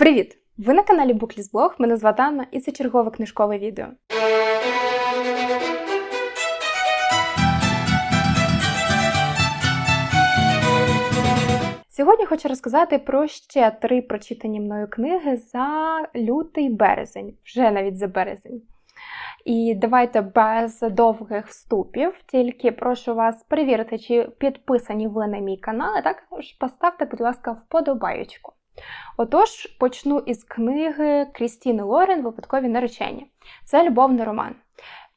Привіт! Ви на каналі Буклісблог, мене звати Анна і це чергове книжкове відео. Сьогодні хочу розказати про ще три прочитані мною книги за лютий березень, вже навіть за березень. І давайте без довгих вступів, тільки прошу вас перевірити, чи підписані ви на мій канал, а також поставте, будь ласка, вподобаючку. Отож, почну із книги Крістіни Лорен Випадкові наречені. Це любовний роман.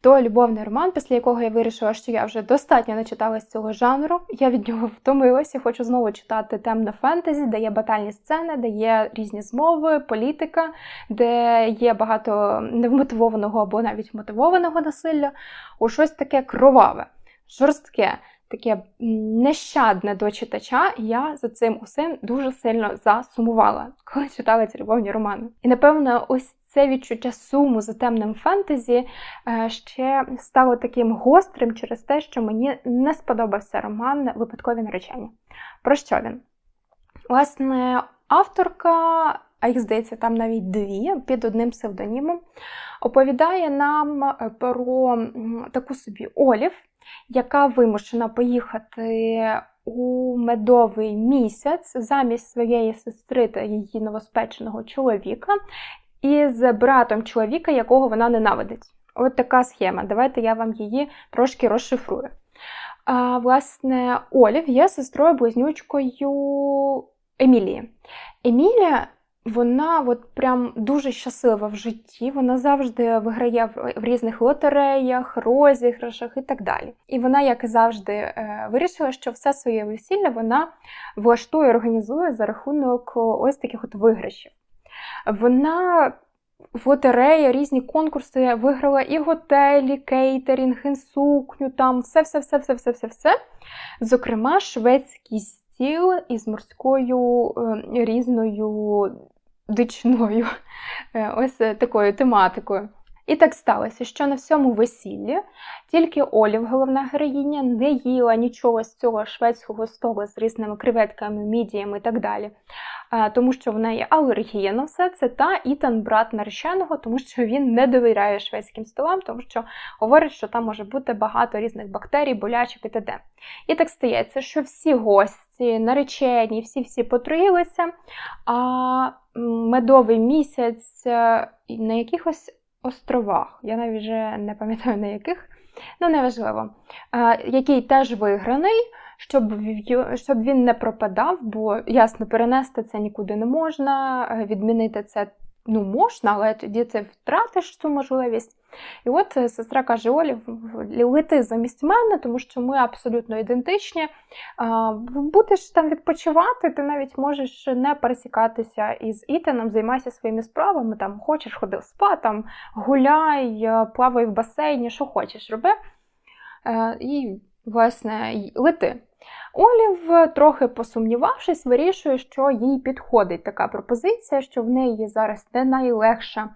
Той любовний роман, після якого я вирішила, що я вже достатньо начиталась цього жанру. Я від нього втомилася, хочу знову читати темне фентезі, де є батальні сцени, де є різні змови, політика, де є багато невмотивованого або навіть мотивованого насилля, у щось таке кроваве, жорстке. Таке нещадне до читача, і я за цим усім дуже сильно засумувала, коли читала ці любовні романи. І напевно, ось це відчуття суму за темним фентезі е, ще стало таким гострим через те, що мені не сподобався роман Випадкові наречення. Про що він? Власне, авторка, а їх здається, там навіть дві під одним псевдонімом, оповідає нам е, про таку собі Олів, яка вимушена поїхати у медовий місяць замість своєї сестри та її новоспеченого чоловіка із братом чоловіка, якого вона ненавидить. От така схема. Давайте я вам її трошки розшифрую. А, Власне, Олів є сестрою близнючкою Емілії. Емілія. Вона от прям дуже щаслива в житті. Вона завжди виграє в різних лотереях, розіграшах і так далі. І вона, як і завжди, е, вирішила, що все своє весілля вона влаштує, організує за рахунок ось таких от виграшів. Вона в лотереї, різні конкурси виграла і готелі, кейтерінг, і сукню, там все-все-все-все-все-все-все. Зокрема, шведський стіл із морською е, різною дичною, е, ось такою тематикою. І так сталося, що на всьому весіллі тільки Олів, головна героїня, не їла нічого з цього шведського столу з різними креветками, мідіями і так далі, тому що в неї алергія на все це, та Ітан, брат нареченого, тому що він не довіряє шведським столам, тому що говорить, що там може бути багато різних бактерій, болячок і т.д. І так стається, що всі гості, наречені, всі-всі потруїлися, а медовий місяць е, на якихось островах, я навіть вже не пам'ятаю на яких, ну неважливо, який теж виграний, щоб щоб він не пропадав, бо ясно, перенести це нікуди не можна, відмінити це ну, можна, але тоді ти втратиш цю можливість. І от е, сестра каже: Олі, лети замість мене, тому що ми абсолютно ідентичні. Будеш там відпочивати, ти навіть можеш не пересікатися із Ітаном, займайся своїми справами, там хочеш ходи в спа, там гуляй, е, плавай в басейні, що хочеш роби. Е, і, власне, лети. Олів, трохи посумнівавшись, вирішує, що їй підходить така пропозиція, що в неї зараз не найлегша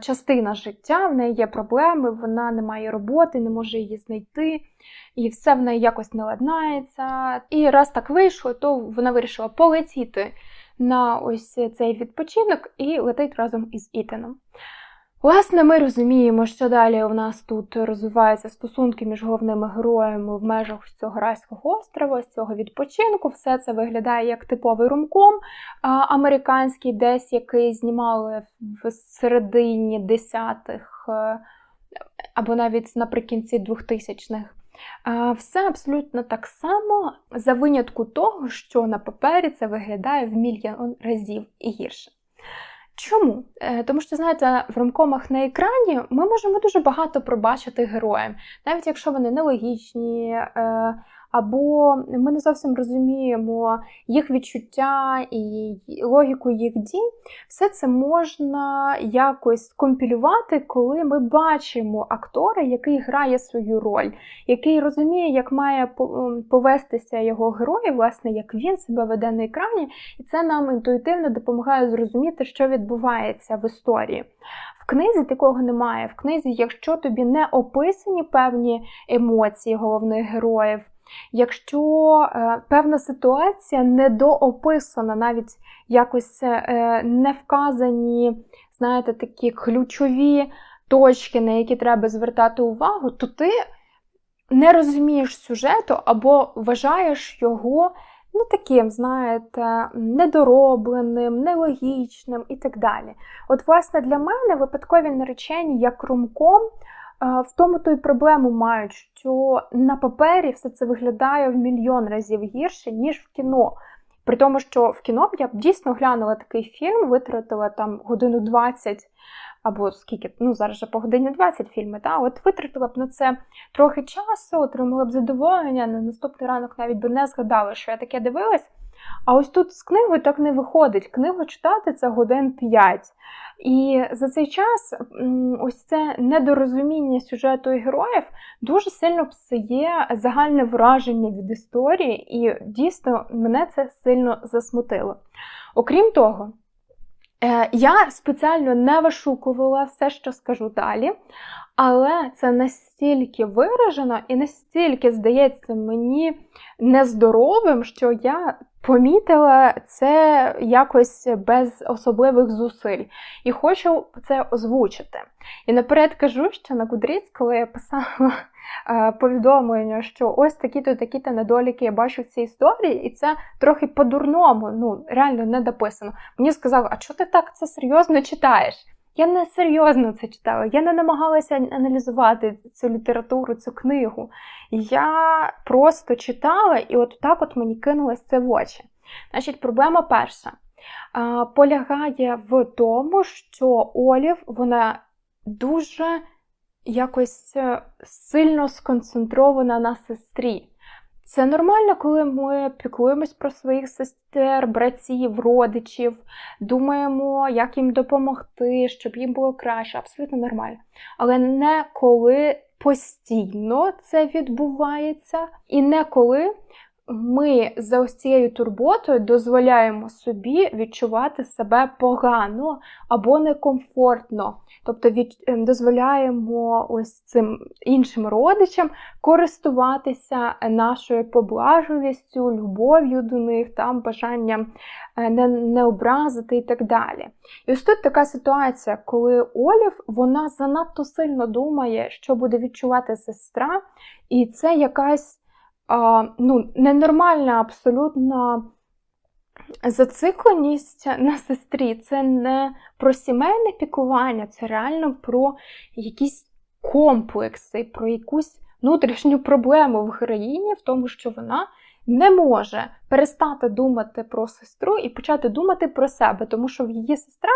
частина життя, в неї є проблеми, вона не має роботи, не може її знайти, і все в неї якось не ладнається. І раз так вийшло, то вона вирішила полетіти на ось цей відпочинок і летить разом із Ітаном. Власне, ми розуміємо, що далі у нас тут розвиваються стосунки між головними героями в межах цього райського острова, з цього відпочинку. Все це виглядає як типовий румком американський, десь який знімали в середині десятих е, або навіть наприкінці 2000-х. Все абсолютно так само за винятку того, що на папері це виглядає в мільйон разів і гірше. Чому? Е, тому що, знаєте, в ромкомах на екрані ми можемо дуже багато пробачити героям, навіть якщо вони нелогічні, е, або ми не зовсім розуміємо їх відчуття і логіку їх дій, все це можна якось компілювати, коли ми бачимо актора, який грає свою роль, який розуміє, як має повестися його герой, власне, як він себе веде на екрані, і це нам інтуїтивно допомагає зрозуміти, що відбувається в історії. В книзі такого немає. В книзі, якщо тобі не описані певні емоції головних героїв, Якщо е, певна ситуація недоописана, навіть якось е, не вказані, знаєте, такі ключові точки, на які треба звертати увагу, то ти не розумієш сюжету або вважаєш його ну, таким, знаєте, недоробленим, нелогічним і так далі. От, власне, для мене випадкові наречені як румком. В тому то й проблему мають, що на папері все це виглядає в мільйон разів гірше, ніж в кіно. При тому, що в кіно я б дійсно глянула такий фільм, витратила там годину 20 або скільки, ну зараз же по годині 20 фільми, та, от витратила б на це трохи часу, отримала б задоволення, на наступний ранок навіть би не згадала, що я таке дивилась. А ось тут з книгою так не виходить. Книгу читати це годин 5. І за цей час ось це недорозуміння сюжету і героїв дуже сильно псує загальне враження від історії, і дійсно мене це сильно засмутило. Окрім того, Е, я спеціально не вишукувала все, що скажу далі, але це настільки виражено і настільки здається мені нездоровим, що я помітила це якось без особливих зусиль. І хочу це озвучити. І наперед кажу, що на Goodreads, коли я писала е, повідомлення, що ось такі-то такі-то недоліки я бачу в цій історії, і це трохи по-дурному, ну, реально не дописано. Мені сказали, а чого ти так це серйозно читаєш? Я не серйозно це читала, я не намагалася аналізувати цю літературу, цю книгу. Я просто читала, і от так от мені кинулось це в очі. Значить, проблема перша полягає в тому, що Олів вона дуже якось е, сильно сконцентрована на сестрі. Це нормально, коли ми піклуємось про своїх сестер, братів, родичів, думаємо, як їм допомогти, щоб їм було краще. Абсолютно нормально. Але не коли постійно це відбувається, і не коли ми за ось цією турботою дозволяємо собі відчувати себе погано або некомфортно. Тобто від, ем, дозволяємо ось цим іншим родичам користуватися нашою поблажливістю, любов'ю до них, там, бажанням е, не, не образити і так далі. І ось тут така ситуація, коли Олів вона занадто сильно думає, що буде відчувати сестра, і це якась а, ну, ненормальна абсолютно зацикленість на сестрі. Це не про сімейне пікування, це реально про якісь комплекси, про якусь внутрішню проблему в героїні, в тому, що вона не може перестати думати про сестру і почати думати про себе, тому що в її сестра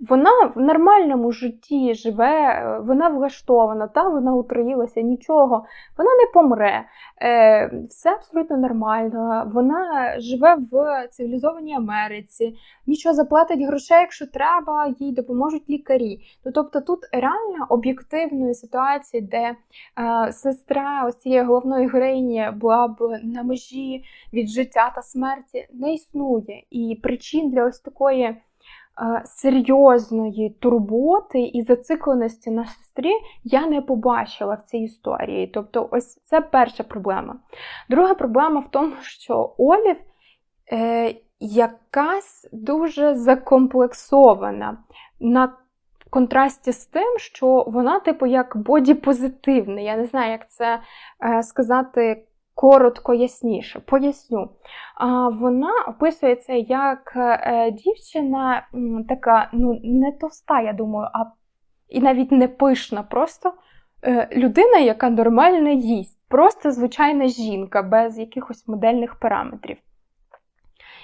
вона в нормальному житті живе, вона влаштована, та вона утроїлася, нічого, вона не помре, е, все абсолютно нормально. Вона живе в цивілізованій Америці, нічого заплатить грошей, якщо треба, їй допоможуть лікарі. Ну, Тобто тут реально об'єктивної ситуації, де е, сестра цієї головної героїні була б на межі від життя та смерті, не існує. І причин для ось такої серйозної турботи і зацикленості на сестрі я не побачила в цій історії. Тобто, ось це перша проблема. Друга проблема в тому, що Олів е, якась дуже закомплексована. на контрасті з тим, що вона, типу, як бодіпозитивна. Я не знаю, як це е, сказати коротко ясніше. Поясню. Вона описується як е, дівчина, така, ну, не товста, я думаю, а і навіть не пишна, просто е, людина, яка нормально їсть. Просто звичайна жінка, без якихось модельних параметрів.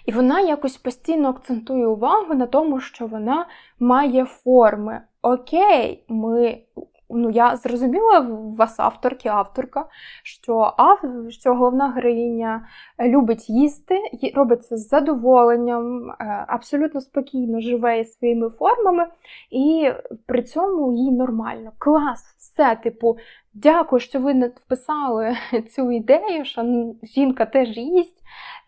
І вона якось постійно акцентує увагу на тому, що вона має форми. Окей, ми ну я зрозуміла вас авторки, авторка, що ав, що головна героїня любить їсти, робить це з задоволенням, е, абсолютно спокійно живе своїми формами, і при цьому їй нормально. Клас, все, типу, Дякую, що ви вписали цю ідею, що жінка теж їсть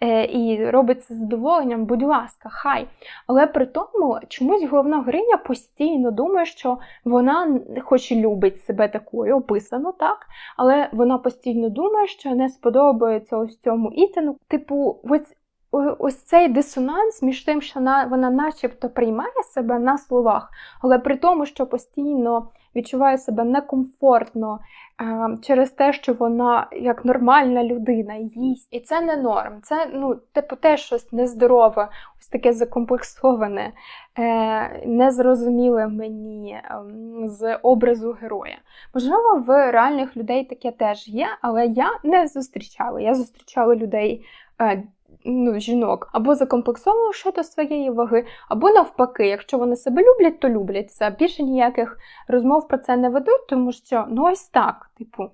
е, і робить це з задоволенням, будь ласка, хай. Але при тому чомусь головна героїня постійно думає, що вона, хоч і любить себе такою, описано так, але вона постійно думає, що не сподобається ось цьому Ітану. Типу, ось, ось цей дисонанс між тим, що на, вона начебто приймає себе на словах, але при тому, що постійно відчуває себе некомфортно е, через те, що вона як нормальна людина їсть. І це не норм. Це ну, типу теж щось нездорове, ось таке закомплексоване, е, незрозуміле мені ем, з образу героя. Можливо, в реальних людей таке теж є, але я не зустрічала. Я зустрічала людей. Ну, жінок або закомплексовано щодо своєї ваги, або навпаки, якщо вони себе люблять, то люблять це. Більше ніяких розмов про це не ведуть, тому що ну ось так, типу,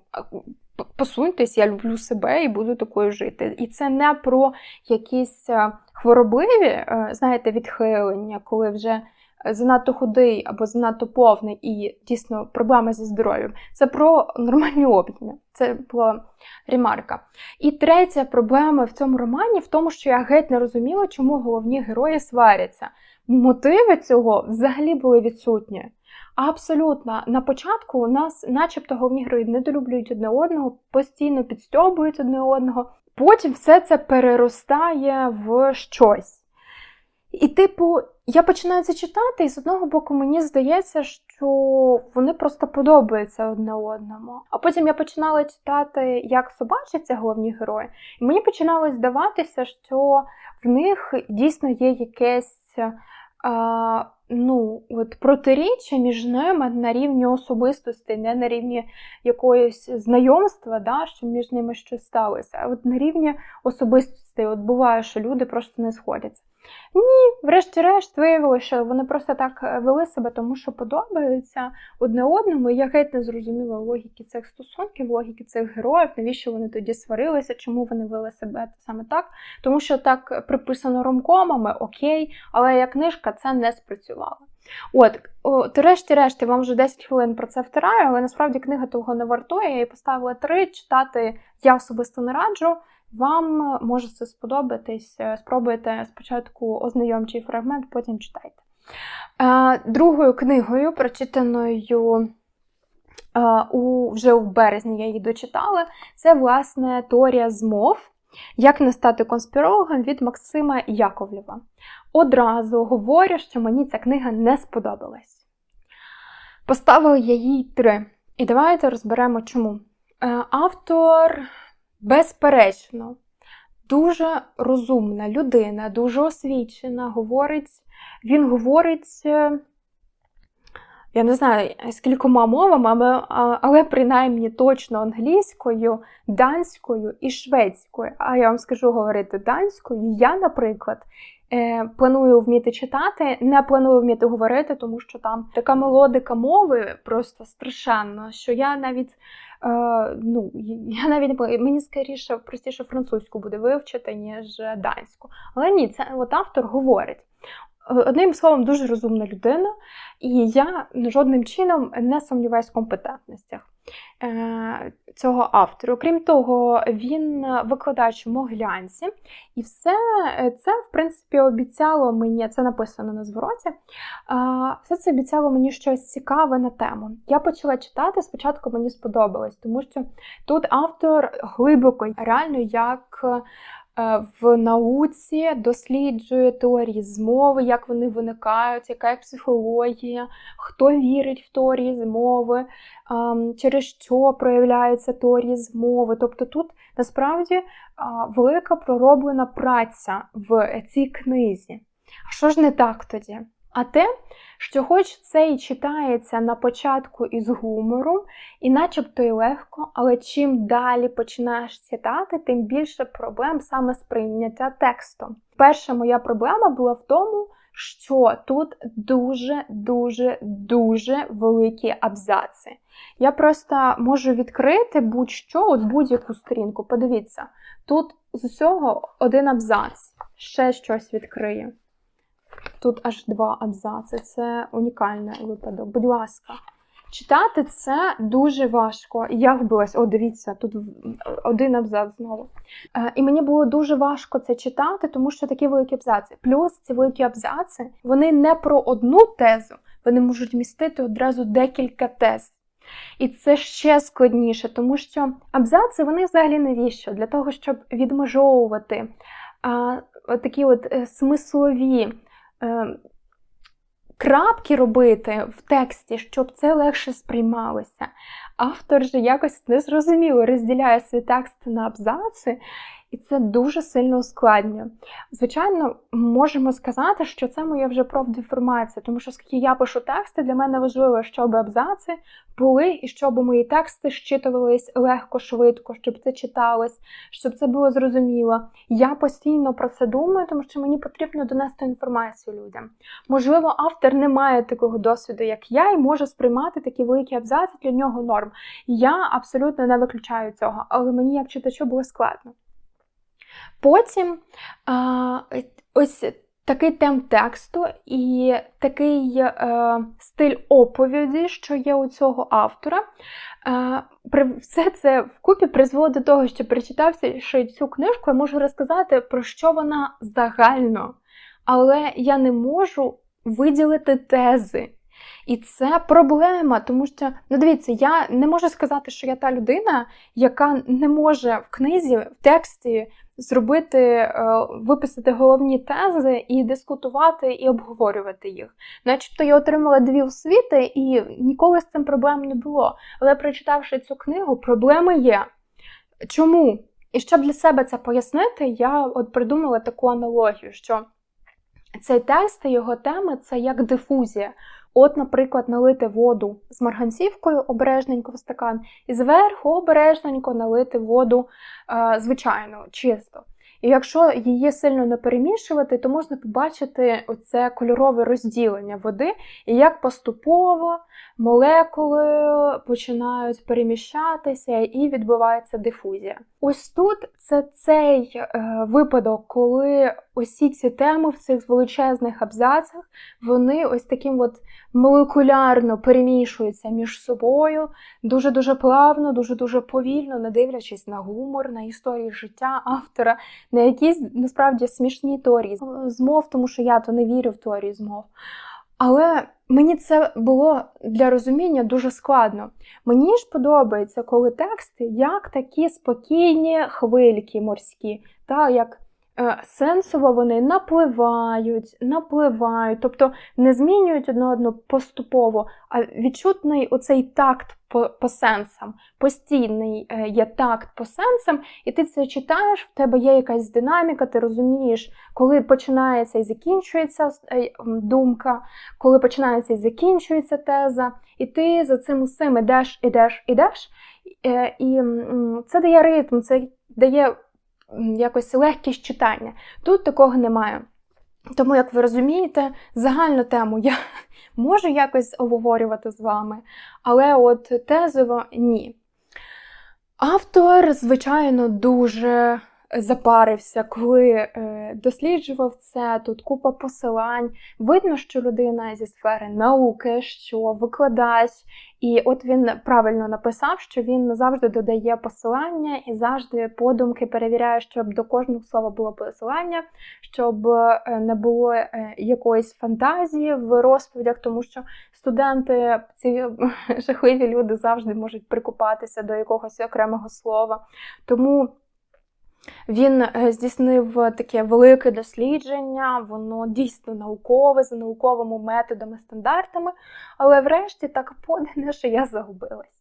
посуньтесь, я люблю себе і буду такою жити. І це не про якісь е, хворобливі, е, знаєте, відхилення, коли вже занадто худий або занадто повний і дійсно проблеми зі здоров'ям. Це про нормальні обміни. Це була ремарка. І третя проблема в цьому романі в тому, що я геть не розуміла, чому головні герої сваряться. Мотиви цього взагалі були відсутні. Абсолютно, на початку у нас, начебто, головні герої недолюблюють одне одного, постійно підстьобують одне одного. Потім все це переростає в щось. І, типу, я починаю це читати, і з одного боку мені здається, що вони просто подобаються одне одному. А потім я починала читати, як собачаться головні герої, і мені починало здаватися, що в них дійсно є якесь а, ну, от протиріччя між ними на рівні особистості, не на рівні якоїсь знайомства, да, що між ними щось сталося, а от на рівні особистості. От буває, що люди просто не сходяться. Ні, врешті-решт виявилося, що вони просто так е, вели себе, тому що подобаються одне одному. Я геть не зрозуміла логіки цих стосунків, логіки цих героїв, навіщо вони тоді сварилися, чому вони вели себе саме так. Тому що так приписано ромкомами, окей, але як книжка це не спрацювало. От, от решті-решті, вам вже 10 хвилин про це втираю, але насправді книга того не вартує. Я її поставила 3, читати я особисто не раджу. Вам може це сподобатись. Е, Спробуйте спочатку ознайомчий фрагмент, потім читайте. Е, Другою книгою, прочитаною е, у, вже у березні, я її дочитала, це, власне, Теорія змов. Як не стати конспірологом від Максима Яковлєва. Одразу говорю, що мені ця книга не сподобалась. Поставила я їй три. І давайте розберемо чому. Е, Автор, безперечно, дуже розумна людина, дуже освічена. Говорить, він говорить, е, я не знаю, з кількома мовами, але, принаймні точно англійською, данською і шведською. А я вам скажу говорити данською. Я, наприклад, е, планую вміти читати, не планую вміти говорити, тому що там така мелодика мови просто страшенна, що я навіть. Е, ну, я навіть мені скоріше простіше французьку буде вивчити, ніж данську. Але ні, це от автор говорить. Е, Одним словом, дуже розумна людина, і я жодним чином не сумніваюся в компетентностях е, цього автора. Крім того, він викладач в Моглянці, і все е, це, в принципі, обіцяло мені, це написано на звороті, е, все це обіцяло мені щось цікаве на тему. Я почала читати, спочатку мені сподобалось, тому що тут автор глибоко, реально як е, в науці досліджує теорії змови, як вони виникають, яка є психологія, хто вірить в теорії змови, ем, через що проявляються теорії змови. Тобто тут насправді велика пророблена праця в цій книзі. А що ж не так тоді? А те, що хоч це і читається на початку із гумором, і начебто й легко, але чим далі починаєш читати, тим більше проблем саме з прийняття тексту. Перша моя проблема була в тому, що тут дуже, дуже, дуже великі абзаци. Я просто можу відкрити будь-що, от будь-яку сторінку. Подивіться, тут з усього один абзац, ще щось відкриє. Тут аж два абзаци. Це унікальний випадок. Будь ласка. Читати це дуже важко. Я вбилась. О, дивіться, тут один абзац знову. Е, і мені було дуже важко це читати, тому що такі великі абзаци. Плюс ці великі абзаци вони не про одну тезу, вони можуть містити одразу декілька тез. І це ще складніше, тому що абзаци вони взагалі навіщо? Для того, щоб відмежовувати а, такі от е, смислові. Е, крапки робити в тексті, щоб це легше сприймалося. Автор же якось незрозуміло розділяє свій текст на абзаци, і це дуже сильно ускладнює. Звичайно, можемо сказати, що це моя вже профдеформація, тому що скільки я пишу тексти, для мене важливо, щоб абзаци були і щоб мої тексти щитувались легко, швидко, щоб це читалось, щоб це було зрозуміло. Я постійно про це думаю, тому що мені потрібно донести інформацію людям. Можливо, автор не має такого досвіду, як я, і може сприймати такі великі абзаци для нього норм. Я абсолютно не виключаю цього, але мені, як читачу, було складно. Потім ось такий темп тексту і такий е, стиль оповіді, що є у цього автора. Е, все це вкупі призвело до того, що прочитавши цю книжку, я можу розказати, про що вона загально. Але я не можу виділити тези. І це проблема, тому що, ну дивіться, я не можу сказати, що я та людина, яка не може в книзі, в тексті зробити, е, виписати головні тези і дискутувати і обговорювати їх. Начебто я отримала дві освіти, і ніколи з цим проблем не було. Але прочитавши цю книгу, проблеми є. Чому? І щоб для себе це пояснити, я от придумала таку аналогію, що цей текст і його теми це як дифузія. От, наприклад, налити воду з марганцівкою обережненько в стакан, і зверху обережненько налити воду е, звичайно, чисто. І якщо її сильно не перемішувати, то можна побачити оце кольорове розділення води, і як поступово молекули починають переміщатися і відбувається дифузія. Ось тут це цей е, випадок, коли усі ці теми в цих величезних абзацах, вони ось таким от молекулярно перемішуються між собою, дуже-дуже плавно, дуже-дуже повільно, не дивлячись на гумор, на історії життя автора, на якісь насправді смішні теорії змов, тому що я то не вірю в теорії змов. Але мені це було для розуміння дуже складно. Мені ж подобається, коли тексти як такі спокійні хвильки морські, та, як сенсово вони напливають, напливають, тобто не змінюють одне одно поступово, а відчутний оцей такт по, по сенсам, постійний е, є такт по сенсам, і ти це читаєш, в тебе є якась динаміка, ти розумієш, коли починається і закінчується е, думка, коли починається і закінчується теза, і ти за цим усім ідеш, ідеш, ідеш. І це дає ритм, це дає якось легкість читання. Тут такого немає. Тому, як ви розумієте, загальну тему я можу якось обговорювати з вами, але от тезово ні. Автор, звичайно, дуже запарився, коли е, досліджував це. Тут купа посилань. Видно, що людина зі сфери науки, що викладач, і от він правильно написав, що він завжди додає посилання і завжди подумки перевіряє, щоб до кожного слова було посилання, щоб е, не було е, якоїсь фантазії в розповідях, тому що студенти, ці жахливі люди завжди можуть прикупатися до якогось окремого слова. Тому. Він е, здійснив таке велике дослідження, воно дійсно наукове, за науковими методами, стандартами, але врешті так подане, що я загубилась.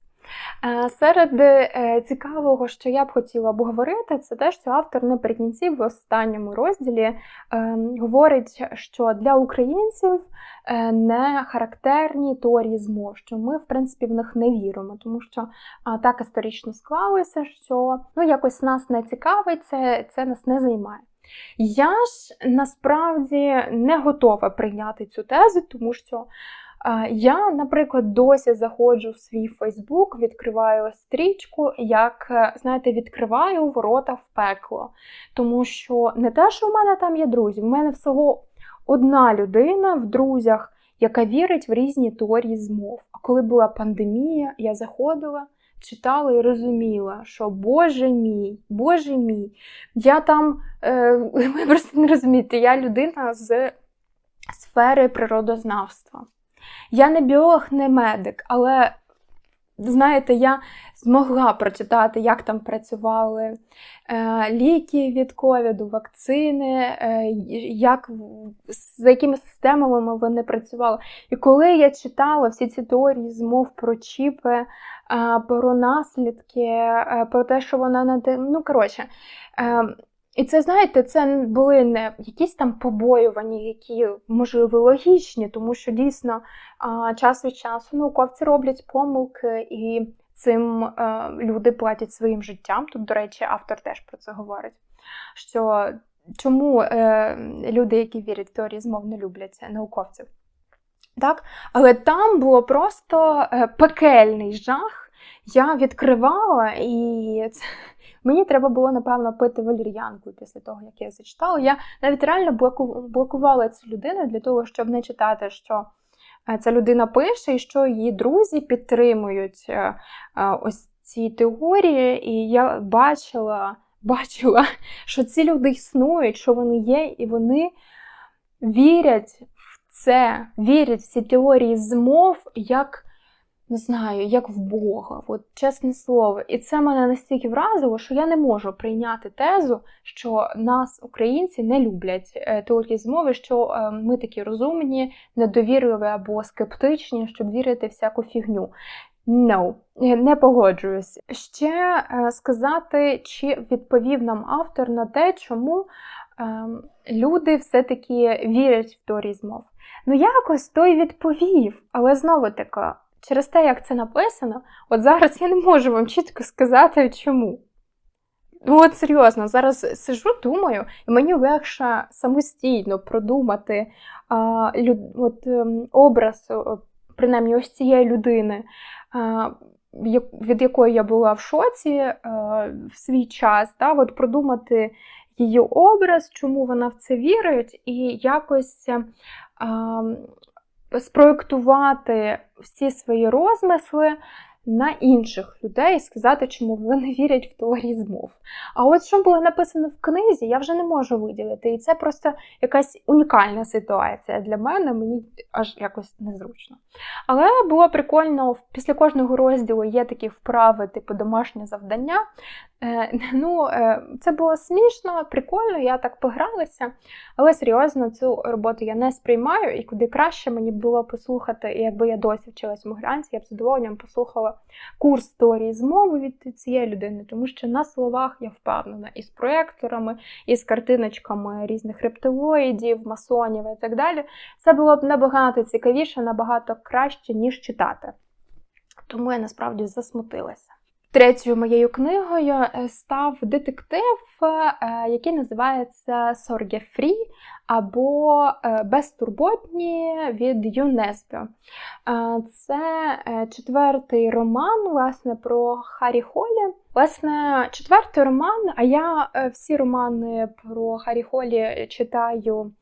Серед е, цікавого, що я б хотіла обговорити, це те, що автор наприкінці в останньому розділі ем, говорить, що для українців е, не характерні теорії змов, що ми, в принципі, в них не віримо, тому що так історично склалося, що ну, якось нас не цікавить, це, це нас не займає. Я ж насправді не готова прийняти цю тезу, тому що я, наприклад, досі заходжу в свій Фейсбук, відкриваю стрічку, як, е, знаєте, відкриваю ворота в пекло. Тому що не те, що в мене там є друзі, в мене всього одна людина в друзях, яка вірить в різні теорії змов. А коли була пандемія, я заходила, читала і розуміла, що Боже мій, Боже мій, я там, е, ви просто не розумієте, я людина з сфери природознавства. Я не біолог, не медик, але знаєте, я змогла прочитати, як там працювали е, ліки від ковіду, вакцини, е, як, за якими системами вони працювали. І коли я читала всі ці теорії змов про чіпи, е, про наслідки, про те, що вона не ну коротше. Е, і це, знаєте, це були не якісь там побоювання, які, можливо, логічні, тому що дійсно час від часу науковці роблять помилки, і цим люди платять своїм життям. Тут, до речі, автор теж про це говорить. Що чому е, люди, які вірять в теорії змов, не люблять науковців? Так? Але там було просто е, пекельний жах. Я відкривала і це. Мені треба було, напевно, пити валір'янку після того, як я зачитала. Я навіть реально блокувала цю людину для того, щоб не читати, що е, ця людина пише, і що її друзі підтримують е, е, ось ці теорії. І я бачила, бачила, що ці люди існують, що вони є, і вони вірять в це, вірять в ці теорії змов як не знаю, як в Бога, от чесне слово. І це мене настільки вразило, що я не можу прийняти тезу, що нас, українці, не люблять е, теорії змови, що е, ми такі розумні, недовірливі або скептичні, щоб вірити всяку фігню. No, не погоджуюсь. Ще е, сказати, чи відповів нам автор на те, чому люди все-таки вірять в теорії змов. Ну, якось той відповів, але знову таки через те, як це написано, от зараз я не можу вам чітко сказати, чому. Ну, от серйозно, зараз сижу, думаю, і мені легше самостійно продумати а, люд, от, ем, образ, принаймні, ось цієї людини, а, від якої я була в шоці а, в свій час, да, от продумати її образ, чому вона в це вірить, і якось а, спроєктувати всі свої розмисли на інших людей і сказати, чому вони вірять в теорії змов. А от що було написано в книзі, я вже не можу виділити. І це просто якась унікальна ситуація для мене, мені аж якось незручно. Але було прикольно, після кожного розділу є такі вправи, типу домашнє завдання. Е, ну, е, Це було смішно, прикольно, я так погралася, але серйозно цю роботу я не сприймаю, і куди краще мені було послухати, якби я досі вчилась в Могилянці, я б з задоволенням послухала курс теорії змови від цієї людини, тому що на словах я впевнена і з проекторами, і з картиночками різних рептилоїдів, масонів і так далі. Це було б набагато цікавіше, набагато краще, ніж читати. Тому я насправді засмутилася. Третьою моєю книгою е, став детектив, е, який називається Сорге Фрі або е, Безтурботні від ЮНЕСПО. Це четвертий роман власне, про Харі Холі. Власне, четвертий роман, а я всі романи про Харі Холі читаю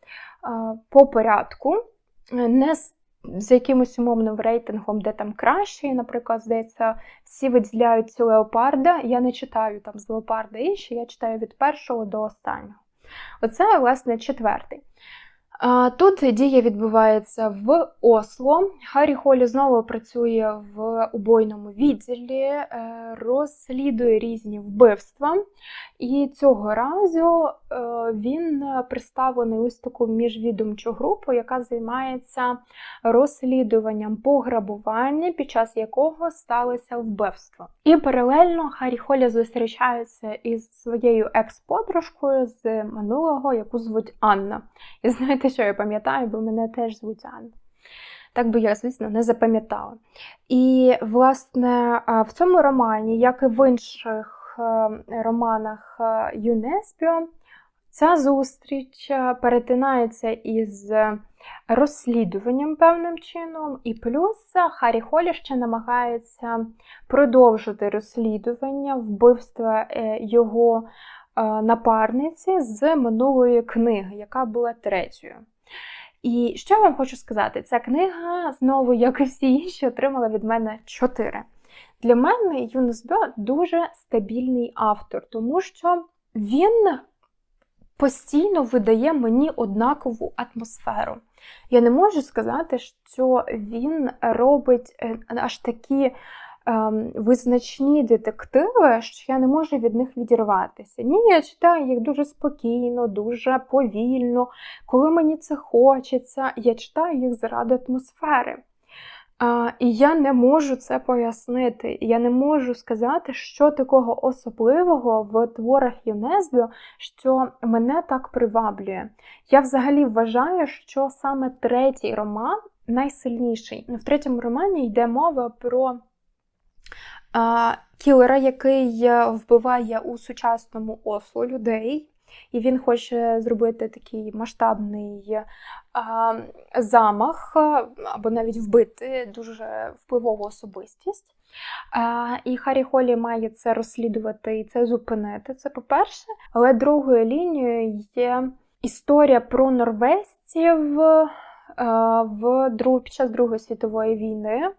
по порядку. Не з якимось умовним рейтингом, де там краще, наприклад, здається, всі виділяють леопарда. Я не читаю там з леопарда інші, я читаю від першого до останнього. Оце, власне, четвертий. Тут дія відбувається в Осло. Харі Холі знову працює в убойному відділі, е, розслідує різні вбивства. І цього разу е, він представлений ось таку міжвідомчу групу, яка займається розслідуванням пограбування, під час якого сталося вбивство. І паралельно Харі Холі зустрічається із своєю екс-подружкою з минулого, яку звуть Анна. І знаєте, що я пам'ятаю, бо мене теж звуть Анна. Так би я, звісно, не запам'ятала. І, власне, в цьому романі, як і в інших Е, романах е, ЮНЕСПІО ця зустріч е, перетинається із розслідуванням певним чином, і плюс Харі Холі ще намагається продовжити розслідування вбивства його напарниці з минулої книги, яка була третьою. І що я вам хочу сказати? Ця книга, знову, як і всі інші, отримала від мене 4. Для мене Юнус Бьо дуже стабільний автор, тому що він постійно видає мені однакову атмосферу. Я не можу сказати, що він робить е, аж такі визначні детективи, що я не можу від них відірватися. Ні, я читаю їх дуже спокійно, дуже повільно. Коли мені це хочеться, я читаю їх заради атмосфери. А, І я не можу це пояснити. Я не можу сказати, що такого особливого в творах ЮНЕСБІО, що мене так приваблює. Я взагалі вважаю, що саме третій роман найсильніший. В третьому романі йде мова про кілера, який е, вбиває у сучасному Осло людей. І він хоче зробити такий масштабний а, замах, або навіть вбити дуже впливову особистість. А, і Харі Холі має це розслідувати і це зупинити. Це по-перше. Але другою лінією є історія про норвезців в друг, під час Другої світової війни.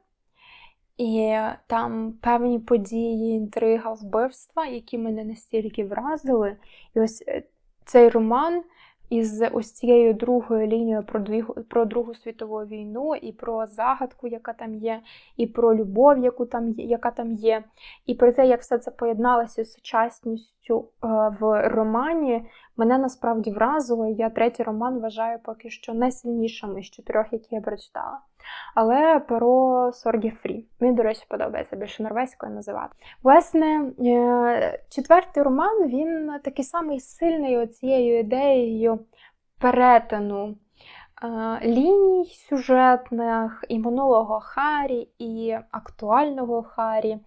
І там певні події, інтрига, вбивства, які мене настільки вразили. І ось е, цей роман із ось цією другою лінією про дві, про Другу світову війну, і про загадку, яка там є, і про любов, яку там є, яка там є, і про те, як все це поєдналося з сучасністю е, в романі, мене насправді вразило. Я третій роман вважаю поки що найсильнішим із чотирьох, які я прочитала. Але про Соргі Фрі. Мені, до речі, подобається більше норвезькою називати. Власне, е, четвертий роман він такий самий сильний оцією ідеєю перетину ліній сюжетних і минулого Харі, і актуального Харі.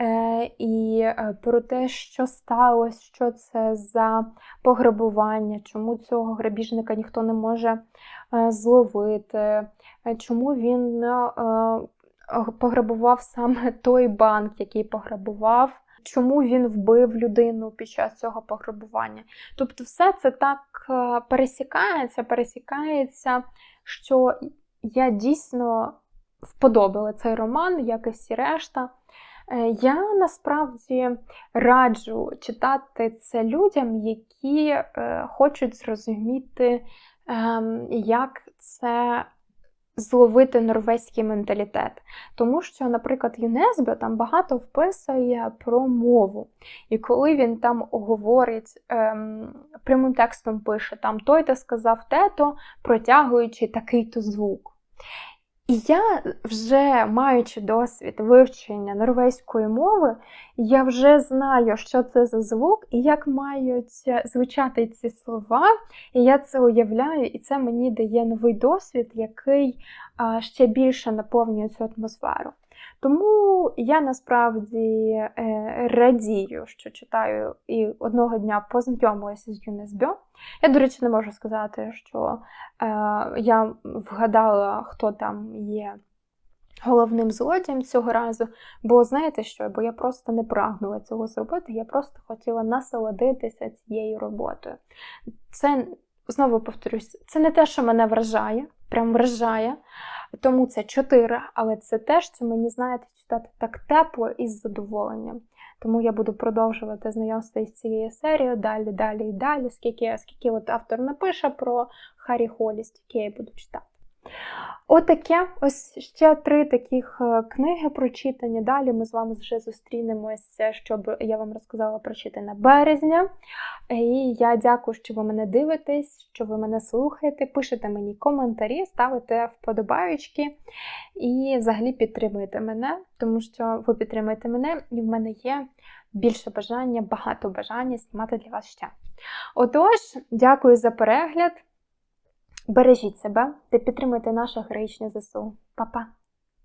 Е, і про те, що сталося, що це за пограбування, чому цього грабіжника ніхто не може зловити, чому він пограбував саме той банк, який пограбував, чому він вбив людину під час цього пограбування. Тобто, все це так пересікається, пересікається, що я дійсно вподобала цей роман, як і всі решта. Е, я насправді раджу читати це людям, які е, хочуть зрозуміти, ем, як це зловити норвезький менталітет. Тому що, наприклад, ЮНЕСБО там багато вписує про мову. І коли він там говорить, ем, прямим текстом пише там той-то сказав те-то, протягуючи такий-то звук. І я, вже маючи досвід вивчення норвезької мови, я вже знаю, що це за звук і як мають звучати ці слова. І я це уявляю, і це мені дає новий досвід, який ще більше наповнює цю атмосферу. Тому я насправді е, радію, що читаю і одного дня познайомилася з ЮНЕСБьо. Я, до речі, не можу сказати, що е, я вгадала, хто там є. Головним злодієм цього разу, бо знаєте що? Бо я просто не прагнула цього зробити, я просто хотіла насолодитися цією роботою. Це, знову повторюсь, це не те, що мене вражає, прям вражає, тому це 4, але це те, що мені, знаєте, читати так тепло і з задоволенням. Тому я буду продовжувати знайомство із цією серією далі, далі і далі, скільки скільки от автор напише про Харі Холі, стільки я буду читати. Отаке, ось ще три таких е, книги прочитані. Далі ми з вами вже зустрінемося, щоб я вам розказала прочитане березня. І я дякую, що ви мене дивитесь, що ви мене слухаєте, пишете мені коментарі, ставите вподобаючки і взагалі підтримуєте мене, тому що ви підтримуєте мене, і в мене є більше бажання, багато бажання знімати для вас ще. Отож, дякую за перегляд. Бережіть себе та підтримуйте наше героїчне ЗСУ. Па-па!